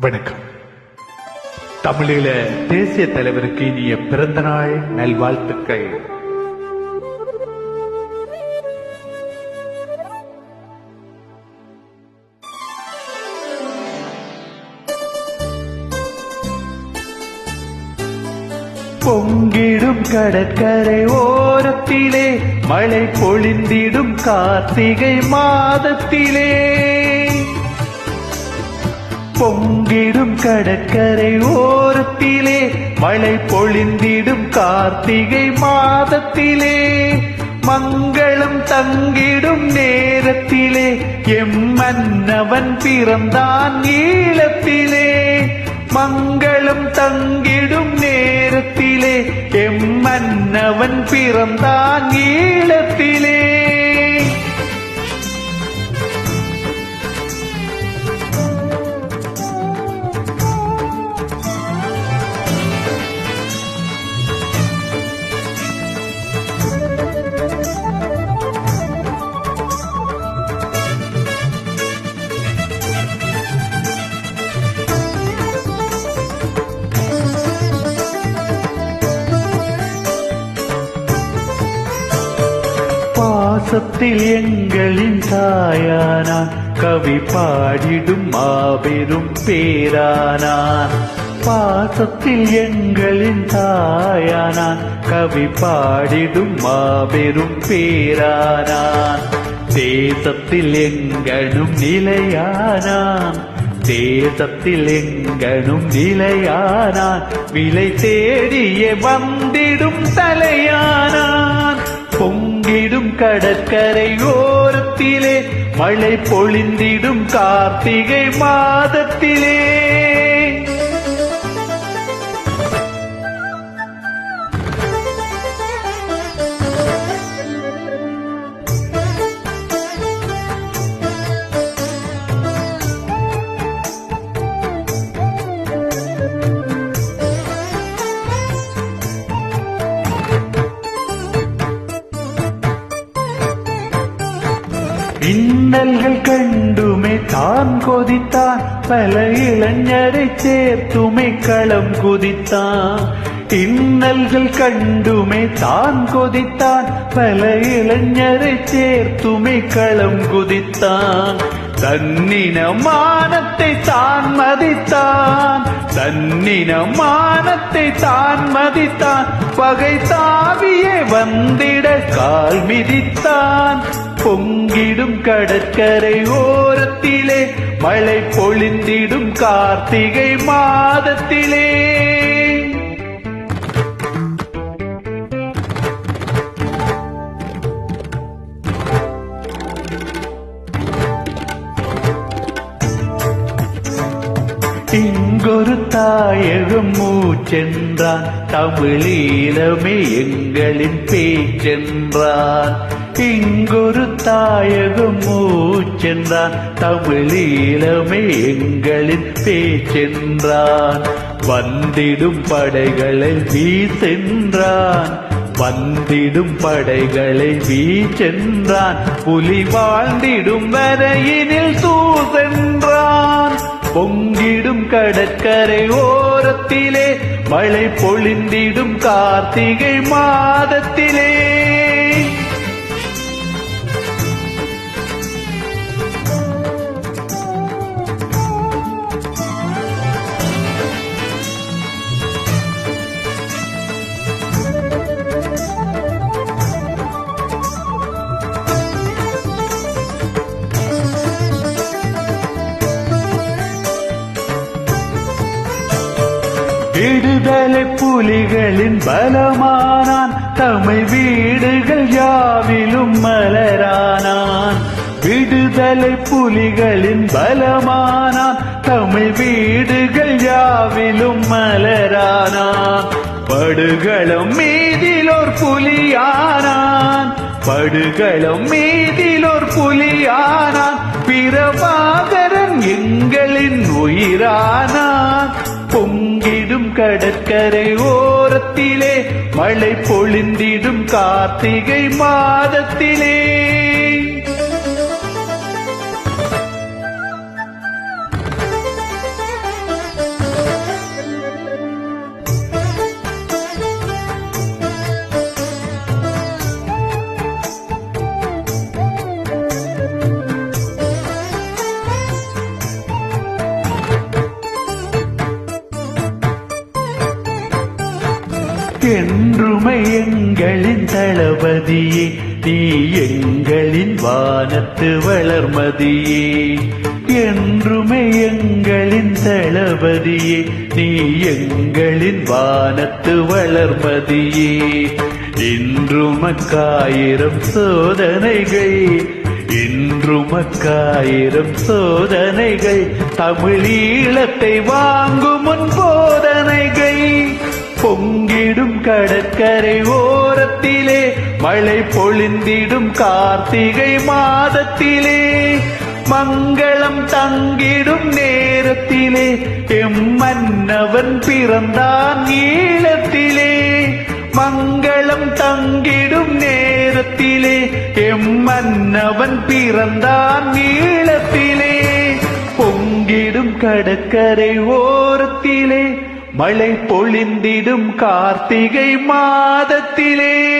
வணக்கம். தமிழீழ தேசிய தலைவருக்கு இனிய பிறந்த நாள் நல்வாழ்த்துக்கள். பொங்கிடும் கடற்கரை ஓரத்திலே மழை பொழிந்திடும் கார்த்திகை மாதத்திலே. பொங்கிடும் கடற்கரை ஓரத்திலே மழை பொழிந்திடும் கார்த்திகை மாதத்திலே மங்களம் தங்கிடும் நேரத்திலே எம் மன்னவன் பிறந்தான் ஈழத்திலே மங்களம் தங்கிடும் நேரத்திலே எம் மன்னவன் பிறந்தான் ஈழத்திலே. பாசத்தில் எங்களின் தாயானான் கவி பாடிடும் மாபெரும் பேரானான் பாசத்தில் எங்களின் தாயானான் கவி பாடிடும் மாபெரும் பேரானான் தேசத்தில் எங்கனும் நிலையானான் தேசத்தில் எங்கனும் நிலையானான் விலை தேடிய வந்திடும் தலையானான் பொங்கிடும் கடற்கரை ஓரத்திலே மழை பொழிந்திடும் கார்த்திகை மாதத்திலே. இன்னல்கள் கண்டுமே தான் கொதித்தான். பல இளைஞரை சேர்த்துமே களம் குதித்தான். இன்னல்கள் கண்டுமே தான் கொதித்தான். பல இளைஞரை சேர்த்துமே களம் குதித்தான். தன்னினமானத்தை தான் மதித்தான். தன்னினமானத்தை தான் மதித்தான். பகை தாவியே வந்திட கால் மிதித்தான். பொங்கிடும் கடற்கரை ஓரத்திலே மழை பொழிந்திடும் கார்த்திகை மாதத்திலே. இங்கொரு தாயகம் மூச்சென்றான் தமிழீழமே எங்களின் பேச்சென்றான். இங்கொரு தாயகம் மூச்சென்றான் தமிழீழமே எங்களின் பேச்சென்றான். வந்திடும் படைகளை வீசென்றான். வந்திடும் படைகளை வீச்சென்றான் புலி வாழ்ந்திடும் வரையினில் தூசென்றான். பொங்கிடும் கடற்கரை ஓரத்திலே மழை பொழிந்திடும் கார்த்திகை மாதத்திலே. விடுதலை புலிகளின் பலமானான். தமிழ் வீடுகள் யாவிலும் மலரானான். விடுதலை புலிகளின் பலமானான். தமிழ் வீடுகள் யாவிலும் மலரானான். படுகளம் மீதிலோர் புலியானான். படுகளம் மீதிலோர் புலியானான். பிரபாகரன் எங்களின் உயிரானான். கடற்கரை ஓரத்திலே மழை பொழிந்திடும் கார்த்திகை மாதத்திலே. என்றுமை எங்களின் தளபதியே நீ எங்களின் வானத்து வளர்மதியே. என்றுமை எங்களின் தளபதியே நீ எங்களின் வானத்து வளர்மதியே. இன்றுமக்காயிரம் சோதனைகள் இன்றுமக்காயிரம் சோதனைகள் தமிழீழத்தை வாங்கும் முன் போதனைகள். பொங்கிடும் கடற்கரை ஓரத்திலே மழை பொழிந்திடும் கார்த்திகை மாதத்திலே. மங்களம் தங்கிடும் நேரத்திலே எம் மன்னவன் பிறந்தான் ஈழத்திலே. மங்களம் தங்கிடும் நேரத்திலே எம் மன்னவன் பிறந்தான் ஈழத்திலே. பொங்கிடும் கடற்கரை ஓரத்திலே மழை பொழிந்திடும் கார்த்திகை மாதத்திலே.